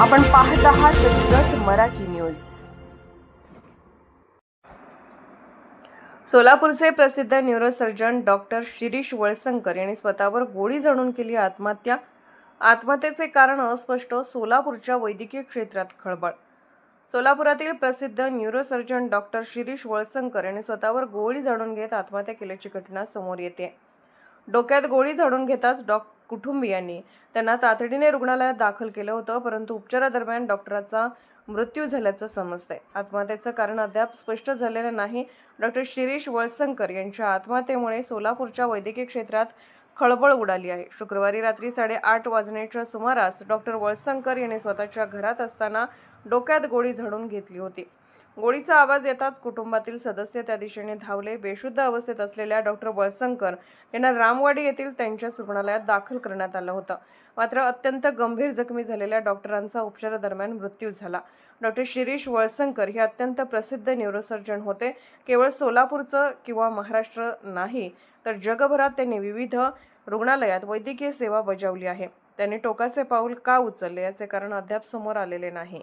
आपण पाहत आहात जत मराठी न्यूज. सोलापूरचे प्रसिद्ध न्यूरोसर्जन डॉक्टर शिरीष वळसंकर यांनी स्वतःवर गोळी जाणून केली आत्महत्या. आत्महत्येचे कारण अस्पष्ट सोलापूरच्या वैद्यकीय क्षेत्रात खळबळ. सोलापुरातील प्रसिद्ध न्यूरोसर्जन डॉक्टर शिरीष वळसंकर यांनी स्वतःवर गोळी जाणून घेत आत्महत्या केल्याची घटना समोर येते. डोक्यात गोळी झाडून घेताच डॉ कुटुंबियांनी त्यांना तातडीने रुग्णालयात दाखल केलं होतं परंतु उपचारादरम्यान डॉक्टराचा मृत्यू झाल्याचं समजतंय. आत्महत्येचं कारण अद्याप स्पष्ट झालेलं नाही. डॉक्टर शिरीष वळसंकर यांच्या आत्महत्येमुळे सोलापूरच्या वैद्यकीय क्षेत्रात खळबळ उडाली आहे. शुक्रवारी रात्री साडेआठ वाजण्याच्या सुमारास डॉक्टर वळसंकर यांनी स्वतःच्या घरात असताना डोक्यात गोळी झाडून घेतली होती. गोळीचा आवाज येताच कुटुंबातील सदस्य त्या दिशेने धावले. बेशुद्ध अवस्थेत असलेल्या डॉक्टर वळसंकर यांना रामवाडी येथील त्यांच्याच रुग्णालयात दाखल करण्यात आलं होतं. मात्र अत्यंत गंभीर जखमी झालेल्या डॉक्टरांचा उपचारादरम्यान मृत्यू झाला. डॉक्टर शिरीष वळसंकर हे अत्यंत प्रसिद्ध न्यूरोसर्जन होते. केवळ सोलापूरचं किंवा महाराष्ट्र नाही तर जगभरात त्यांनी विविध रुग्णालयात वैद्यकीय सेवा बजावली आहे. त्यांनी टोकाचे पाऊल का उचलले याचे कारण अद्याप समोर आलेले नाही.